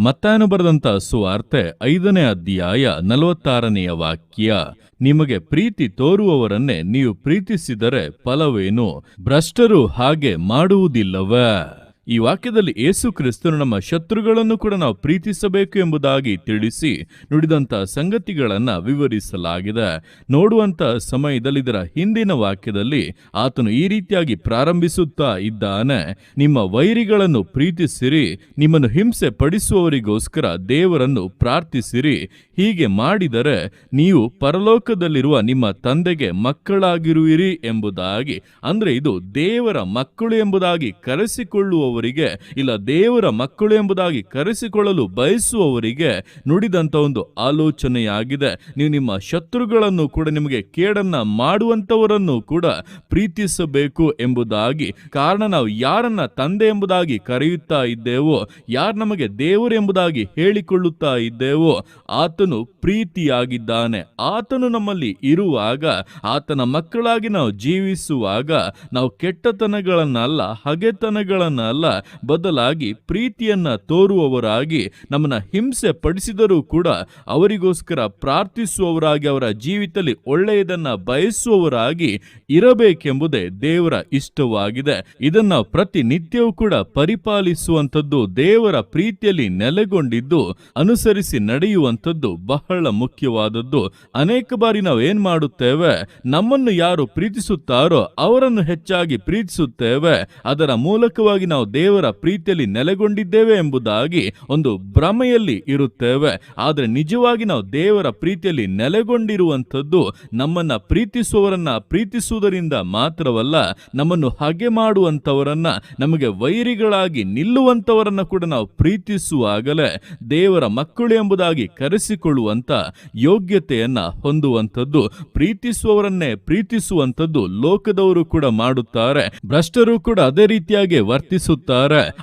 ಮತ್ತಾಯನು ಬರೆದಂತ ಸುವಾರ್ತೆ ಐದನೇ ಅಧ್ಯಾಯ ನಲವತ್ತಾರನೆಯ ವಾಕ್ಯ, ನಿಮಗೆ ಪ್ರೀತಿ ತೋರುವವರನ್ನೇ ನೀವು ಪ್ರೀತಿಸಿದರೆ ಫಲವೇನು? ಭ್ರಷ್ಟರು ಹಾಗೆ ಮಾಡುವುದಿಲ್ಲವೇ? ಈ ವಾಕ್ಯದಲ್ಲಿ ಏಸು ಕ್ರಿಸ್ತನು ನಮ್ಮ ಶತ್ರುಗಳನ್ನು ಕೂಡ ನಾವು ಪ್ರೀತಿಸಬೇಕು ಎಂಬುದಾಗಿ ತಿಳಿಸಿ ನುಡಿದಂತ ಸಂಗತಿಗಳನ್ನ ವಿವರಿಸಲಾಗಿದೆ. ನೋಡುವಂತ ಸಮಯದಲ್ಲಿ ಇದರ ಹಿಂದಿನ ವಾಕ್ಯದಲ್ಲಿ ಆತನು ಈ ರೀತಿಯಾಗಿ ಪ್ರಾರಂಭಿಸುತ್ತಾ ಇದ್ದಾನೆ. ನಿಮ್ಮ ವೈರಿಗಳನ್ನು ಪ್ರೀತಿಸಿರಿ, ನಿಮ್ಮನ್ನು ಹಿಂಸೆ ಪಡಿಸುವವರಿಗೋಸ್ಕರ ದೇವರನ್ನು ಪ್ರಾರ್ಥಿಸಿರಿ. ಹೀಗೆ ಮಾಡಿದರೆ ನೀವು ಪರಲೋಕದಲ್ಲಿರುವ ನಿಮ್ಮ ತಂದೆಗೆ ಮಕ್ಕಳಾಗಿರುವಿರಿ ಎಂಬುದಾಗಿ, ಅಂದ್ರೆ ಇದು ದೇವರ ಮಕ್ಕಳು ಎಂಬುದಾಗಿ ಕರೆಸಿಕೊಳ್ಳುವವರಿಗೆ ಇಲ್ಲ ದೇವರ ಮಕ್ಕಳು ಎಂಬುದಾಗಿ ಕರೆಸಿಕೊಳ್ಳಲು ಬಯಸುವವರಿಗೆ ನುಡಿದಂತ ಒಂದು ಆಲೋಚನೆಯಾಗಿದೆ. ನೀವು ನಿಮ್ಮ ಶತ್ರುಗಳನ್ನು ಕೂಡ ನಿಮಗೆ ಕೇಡನ್ನ ಮಾಡುವಂತವರನ್ನು ಕೂಡ ಪ್ರೀತಿಸಬೇಕು ಎಂಬುದಾಗಿ. ಕಾರಣ ನಾವು ಯಾರನ್ನ ತಂದೆ ಎಂಬುದಾಗಿ ಕರೆಯುತ್ತಾ ಇದ್ದೇವೋ, ಯಾರು ನಮಗೆ ದೇವರು ಎಂಬುದಾಗಿ ಹೇಳಿಕೊಳ್ಳುತ್ತಾ ಇದ್ದೇವೋ, ಆತನು ಪ್ರೀತಿಯಾಗಿದ್ದಾನೆ. ಆತನು ನಮ್ಮಲ್ಲಿ ಇರುವಾಗ, ಆತನ ಮಕ್ಕಳಾಗಿ ನಾವು ಜೀವಿಸುವಾಗ, ನಾವು ಕೆಟ್ಟತನಗಳನ್ನಲ್ಲ, ಹಗೆತನಗಳನ್ನಲ್ಲ ಬದಲಾಗಿ ಪ್ರೀತಿಯನ್ನ ತೋರುವವರಾಗಿ ನಮ್ಮನ್ನ ಹಿಂಸೆ ಪಡಿಸಿದರೂ ಕೂಡ ಅವರಿಗೋಸ್ಕರ ಪ್ರಾರ್ಥಿಸುವವರಾಗಿ, ಅವರ ಜೀವಿತದಲ್ಲಿ ಒಳ್ಳೆಯದನ್ನ ಬಯಸುವವರಾಗಿ ಇರಬೇಕೆಂಬುದೇ ದೇವರ ಇಷ್ಟವಾಗಿದೆ. ಇದನ್ನ ಪ್ರತಿನಿತ್ಯವೂ ಕೂಡ ಪರಿಪಾಲಿಸುವಂಥದ್ದು ದೇವರ ಪ್ರೀತಿಯಲ್ಲಿ ನೆಲೆಗೊಂಡಿದ್ದು, ಅನುಸರಿಸಿ ನಡೆಯುವಂಥದ್ದು ಬಹಳ ಮುಖ್ಯವಾದದ್ದು. ಅನೇಕ ಬಾರಿ ನಾವು ಏನ್ ಮಾಡುತ್ತೇವೆ? ನಮ್ಮನ್ನು ಯಾರು ಪ್ರೀತಿಸುತ್ತಾರೋ ಅವರನ್ನು ಹೆಚ್ಚಾಗಿ ಪ್ರೀತಿಸುತ್ತೇವೆ. ಅದರ ಮೂಲಕವಾಗಿ ನಾವು ದೇವರ ಪ್ರೀತಿಯಲ್ಲಿ ನೆಲೆಗೊಂಡಿದ್ದೇವೆ ಎಂಬುದಾಗಿ ಒಂದು ಭ್ರಮೆಯಲ್ಲಿ ಇರುತ್ತೇವೆ. ಆದರೆ ನಿಜವಾಗಿ ನಾವು ದೇವರ ಪ್ರೀತಿಯಲ್ಲಿ ನೆಲೆಗೊಂಡಿರುವಂಥದ್ದು ನಮ್ಮನ್ನ ಪ್ರೀತಿಸುವವರನ್ನ ಪ್ರೀತಿಸುವುದರಿಂದ ಮಾತ್ರವಲ್ಲ, ನಮ್ಮನ್ನು ಹಾಗೆ ಮಾಡುವಂಥವರನ್ನ, ನಮಗೆ ವೈರಿಗಳಾಗಿ ನಿಲ್ಲುವಂತವರನ್ನ ಕೂಡ ನಾವು ಪ್ರೀತಿಸುವಾಗಲೇ ದೇವರ ಮಕ್ಕಳು ಎಂಬುದಾಗಿ ಕರೆಸಿಕೊಳ್ಳುವಂತ ಯೋಗ್ಯತೆಯನ್ನ ಹೊಂದುವಂಥದ್ದು, ಪ್ರೀತಿಸುವವರನ್ನೇ ಪ್ರೀತಿಸುವಂಥದ್ದು ಲೋಕದವರು ಕೂಡ ಮಾಡುತ್ತಾರೆ. ಭ್ರಷ್ಟರು ಕೂಡ ಅದೇ ರೀತಿಯಾಗಿ ವರ್ತಿಸುತ್ತಾರೆ.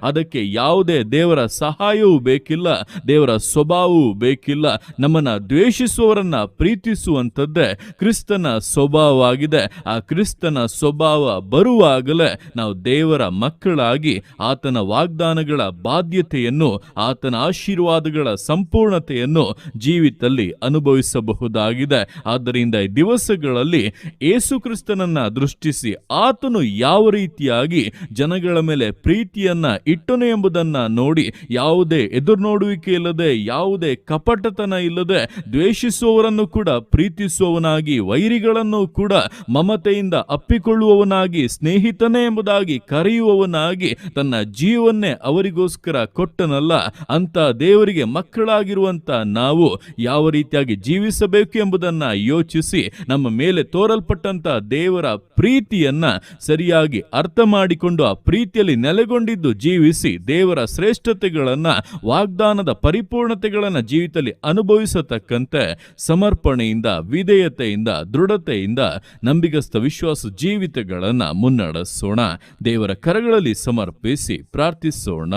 ಅದಕ್ಕೆ ಯಾವುದೇ ದೇವರ ಸಹಾಯವೂ ಬೇಕಿಲ್ಲ, ದೇವರ ಸ್ವಭಾವವೂ ಬೇಕಿಲ್ಲ. ನಮ್ಮನ್ನ ದ್ವೇಷಿಸುವವರನ್ನ ಪ್ರೀತಿಸುವಂಥದ್ದೇ ಕ್ರಿಸ್ತನ ಸ್ವಭಾವವಾಗಿದೆ. ಆ ಕ್ರಿಸ್ತನ ಸ್ವಭಾವ ಬರುವಾಗಲೇ ನಾವು ದೇವರ ಮಕ್ಕಳಾಗಿ ಆತನ ವಾಗ್ದಾನಗಳ ಬಾಧ್ಯತೆಯನ್ನು, ಆತನ ಆಶೀರ್ವಾದಗಳ ಸಂಪೂರ್ಣತೆಯನ್ನು ಜೀವಿತದಲ್ಲಿ ಅನುಭವಿಸಬಹುದಾಗಿದೆ. ಆದ್ದರಿಂದ ಈ ದಿವಸಗಳಲ್ಲಿ ಏಸು ಕ್ರಿಸ್ತನನ್ನ ದೃಷ್ಟಿಸಿ ಆತನು ಯಾವ ರೀತಿಯಾಗಿ ಜನಗಳ ಮೇಲೆ ಪ್ರೀತಿಯನ್ನ ಇಟ್ಟನು ಎಂಬುದನ್ನ ನೋಡಿ ಯಾವುದೇ ಎದುರು ನೋಡುವಿಕೆ ಇಲ್ಲದೆ ಯಾವುದೇ ಕಪಟತನ ಇಲ್ಲದೆ ದ್ವೇಷಿಸುವವರನ್ನು ಕೂಡ ಪ್ರೀತಿಸುವವನಾಗಿ, ವೈರಿಗಳನ್ನು ಕೂಡ ಮಮತೆಯಿಂದ ಅಪ್ಪಿಕೊಳ್ಳುವವನಾಗಿ, ಸ್ನೇಹಿತನೇ ಎಂಬುದಾಗಿ ಕರೆಯುವವನಾಗಿ ತನ್ನ ಜೀವನ್ನೇ ಅವರಿಗೋಸ್ಕರ ಕೊಟ್ಟನಲ್ಲ, ಅಂತ ದೇವರಿಗೆ ಮಕ್ಕಳಾಗಿರುವಂತ ನಾವು ಯಾವ ರೀತಿಯಾಗಿ ಜೀವಿಸಬೇಕು ಎಂಬುದನ್ನ ಯೋಚಿಸಿ ನಮ್ಮ ಮೇಲೆ ತೋರಲ್ಪಟ್ಟಂತ ದೇವರ ಪ್ರೀತಿಯನ್ನ ಸರಿಯಾಗಿ ಅರ್ಥ ಮಾಡಿಕೊಂಡು ಆ ಪ್ರೀತಿಯಲ್ಲಿ ನೆಲೆಗೊಂಡಿದ್ದು ಜೀವಿಸಿ ದೇವರ ಶ್ರೇಷ್ಠತೆಗಳನ್ನು, ವಾಗ್ದಾನದ ಪರಿಪೂರ್ಣತೆಗಳನ್ನು ಜೀವಿತದಲ್ಲಿ ಅನುಭವಿಸತಕ್ಕಂತೆ ಸಮರ್ಪಣೆಯಿಂದ, ವಿಧೇಯತೆಯಿಂದ, ದೃಢತೆಯಿಂದ ನಂಬಿಗಸ್ತ ವಿಶ್ವಾಸ ಜೀವಿತಗಳನ್ನು ಮುನ್ನಡೆಸೋಣ. ದೇವರ ಕರಗಳಲ್ಲಿ ಸಮರ್ಪಿಸಿ ಪ್ರಾರ್ಥಿಸೋಣ.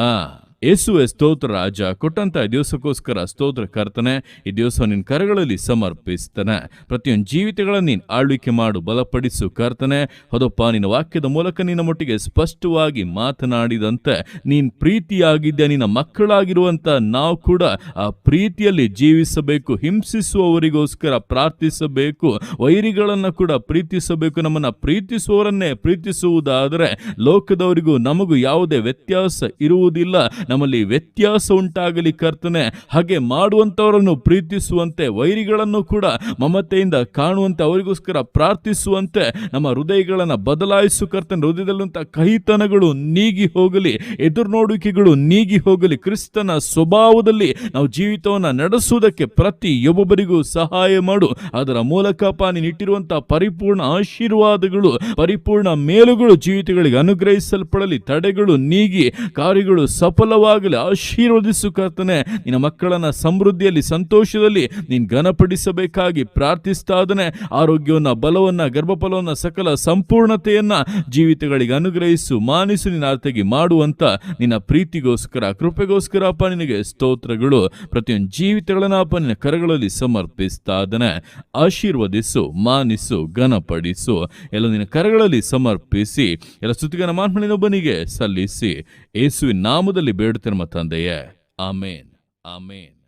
ಯೇಸುವೆ ಸ್ತೋತ್ರ ರಾಜ ಕೊಟ್ಟಂತ ಈ ದಿವಸಕ್ಕೋಸ್ಕರ ಸ್ತೋತ್ರ ಕರ್ತನೆ, ಈ ದಿವಸ ನಿನ್ನ ಕರಗಳಲ್ಲಿ ಸಮರ್ಪಿಸ್ತಾನೆ. ಪ್ರತಿಯೊಂದು ಜೀವಿತಗಳನ್ನು ನೀನು ಆಳ್ವಿಕೆ ಮಾಡು, ಬಲಪಡಿಸು ಕರ್ತನೆ. ಹೌದಪ್ಪ, ನಿನ್ನ ವಾಕ್ಯದ ಮೂಲಕ ನಿನ್ನ ಮಟ್ಟಿಗೆ ಸ್ಪಷ್ಟವಾಗಿ ಮಾತನಾಡಿದಂತೆ, ನೀನು ಪ್ರೀತಿಯಾಗಿದ್ದೆ, ನಿನ್ನ ಮಕ್ಕಳಾಗಿರುವಂತ ನಾವು ಕೂಡ ಆ ಪ್ರೀತಿಯಲ್ಲಿ ಜೀವಿಸಬೇಕು, ಹಿಂಸಿಸುವವರಿಗೋಸ್ಕರ ಪ್ರಾರ್ಥಿಸಬೇಕು, ವೈರಿಗಳನ್ನು ಕೂಡ ಪ್ರೀತಿಸಬೇಕು, ನಮ್ಮನ್ನ ಪ್ರೀತಿಸುವವರನ್ನೇ ಪ್ರೀತಿಸುವುದಾದರೆ, ಲೋಕದವರಿಗೂ ನಮಗೂ ಯಾವುದೇ ವ್ಯತ್ಯಾಸ ಇರುವುದಿಲ್ಲ. ನಮ್ಮಲ್ಲಿ ವ್ಯತ್ಯಾಸ ಉಂಟಾಗಲಿ ಕರ್ತನೆ. ಹಾಗೆ ಮಾಡುವಂಥವರನ್ನು ಪ್ರೀತಿಸುವಂತೆ, ವೈರಿಗಳನ್ನು ಕೂಡ ಮಮತೆಯಿಂದ ಕಾಣುವಂತೆ, ಅವರಿಗೋಸ್ಕರ ಪ್ರಾರ್ಥಿಸುವಂತೆ ನಮ್ಮ ಹೃದಯಗಳನ್ನು ಬದಲಾಯಿಸು ಕರ್ತನೆ. ಹೃದಯದಲ್ಲಂತ ಕಹಿತನಗಳು ನೀಗಿ ಹೋಗಲಿ ಎದುರು ನೋಡುವಿಕೆಗಳು ನೀಗಿ ಹೋಗಲಿ. ಕ್ರಿಸ್ತನ ಸ್ವಭಾವದಲ್ಲಿ ನಾವು ಜೀವಿತವನ್ನು ನಡೆಸುವುದಕ್ಕೆ ಪ್ರತಿಯೊಬ್ಬೊಬ್ಬರಿಗೂ ಸಹಾಯ ಮಾಡು. ಅದರ ಮೂಲಕ ಪಾನಿ ಇಟ್ಟಿರುವಂತಹ ಪರಿಪೂರ್ಣ ಆಶೀರ್ವಾದಗಳು, ಪರಿಪೂರ್ಣ ಮೇಲುಗಳು ಜೀವಿತಗಳಿಗೆ ಅನುಗ್ರಹಿಸಲ್ಪಡಲಿ. ತಡೆಗಳು ನೀಗಿ, ಕಾರ್ಯಗಳು ಸಫಲವಾಗಲಿ ಆಶೀರ್ವದಿಸು ಕರ್ತನೆ, ನಿನ್ನ ಮಕ್ಕಳನ್ನ ಸಮೃದ್ಧಿಯಲ್ಲಿ, ಸಂತೋಷದಲ್ಲಿ ನೀನು ಘನಪಡಿಸಬೇಕಾಗಿ ಪ್ರಾರ್ಥಿಸ್ತಾದನೆ ಆರೋಗ್ಯವನ್ನ, ಬಲವನ್ನ, ಗರ್ಭಫಲವನ್ನು, ಸಕಲ ಸಂಪೂರ್ಣತೆಯನ್ನು ಜೀವಿತಗಳಿಗೆ ಅನುಗ್ರಹಿಸು, ಮಾನಿಸು, ನಿನ್ನ ಆರ್ತೆಗೆ ಮಾಡುವಂತ ನಿನ್ನ ಪ್ರೀತಿಗೋಸ್ಕರ, ಕೃಪೆಗೋಸ್ಕರ ಅಪ್ಪ ನಿನಗೆ ಸ್ತೋತ್ರಗಳು. ಪ್ರತಿಯೊಂದು ಜೀವಿತಗಳನ್ನು ಅಪ್ಪ ನಿನ್ನ ಕರಗಳಲ್ಲಿ ಸಮರ್ಪಿಸ್ತಾದನೆ ಆಶೀರ್ವದಿಸು, ಮಾನಿಸು, ಘನಪಡಿಸು. ಎಲ್ಲ ನಿನ್ನ ಕರಗಳಲ್ಲಿ ಸಮರ್ಪಿಸಿ, ಎಲ್ಲ ಸುತ್ತಿಗನ ಮಾನ್ಮಣಿನೊಬ್ಬನಿಗೆ ಸಲ್ಲಿಸಿ. ಯೇಸುವಿನ ನಾಮದಲ್ಲಿ எடுத்து நம்ம தந்தைய. ஆமேன். ஆமேன்.